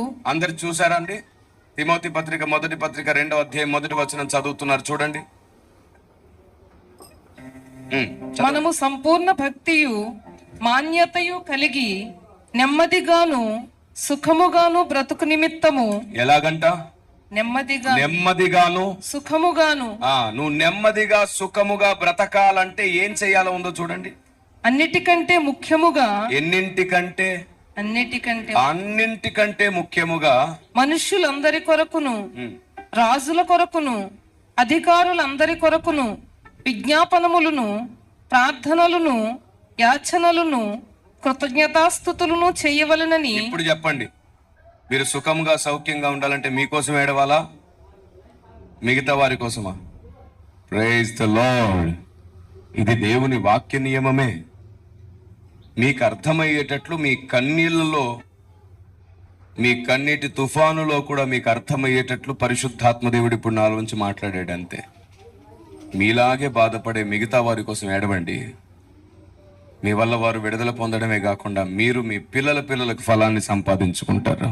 అందరు చూసారా అండి తిమోతి పత్రిక మొదటి పత్రిక రెండవ అధ్యాయం మొదటి వచనం చదువుతున్నారు. చూడండి. మనము సంపూర్ణ భక్తియు మాన్యతయు కలిగి నెమ్మదిగాను సుఖముగాను బ్రతుకు నిమిత్తము. ఎలాగంట? నెమ్మదిగా. నెమ్మదిగాను. సుఖముగాను. ఆ నువ్వు నెమ్మదిగా సుఖముగా బ్రతకాలంటే ఏం చేయాలో ఉందో చూడండి. అన్నిటికంటే ముఖ్యముగా ఎన్నింటికంటే? అన్నిటికంటే అన్నింటికంటే ముఖ్యముగా మనుష్యులందరి కొరకును రాజుల కొరకును అధికారులందరి కొరకును విజ్ఞాపనములను ప్రార్థనలను యాచనలను కృతజ్ఞతాస్థుతులను చేయవలనని ఇప్పుడు చెప్పండి. మీరు సుఖంగా సౌఖ్యంగా ఉండాలంటే మీకోసం ఏడవాలా? మిగతా వారి కోసమా? ప్రైజ్ ద లార్డ్ ఇది దేవుని వాక్య నియమమే. మీకు అర్థమయ్యేటట్లు మీ కన్నీళ్ళలో మీ కన్నీటి తుఫానులో కూడా మీకు అర్థమయ్యేటట్లు పరిశుద్ధాత్మదేవుడి ఇప్పుడు నాలో నుంచి మాట్లాడాడు అంతే మీలాగే బాధపడే మిగతా వారి కోసం ఏడవండి. మీ వల్ల వారు విడుదల పొందడమే కాకుండా మీరు మీ పిల్లల పిల్లలకు ఫలాన్ని సంపాదించుకుంటారు.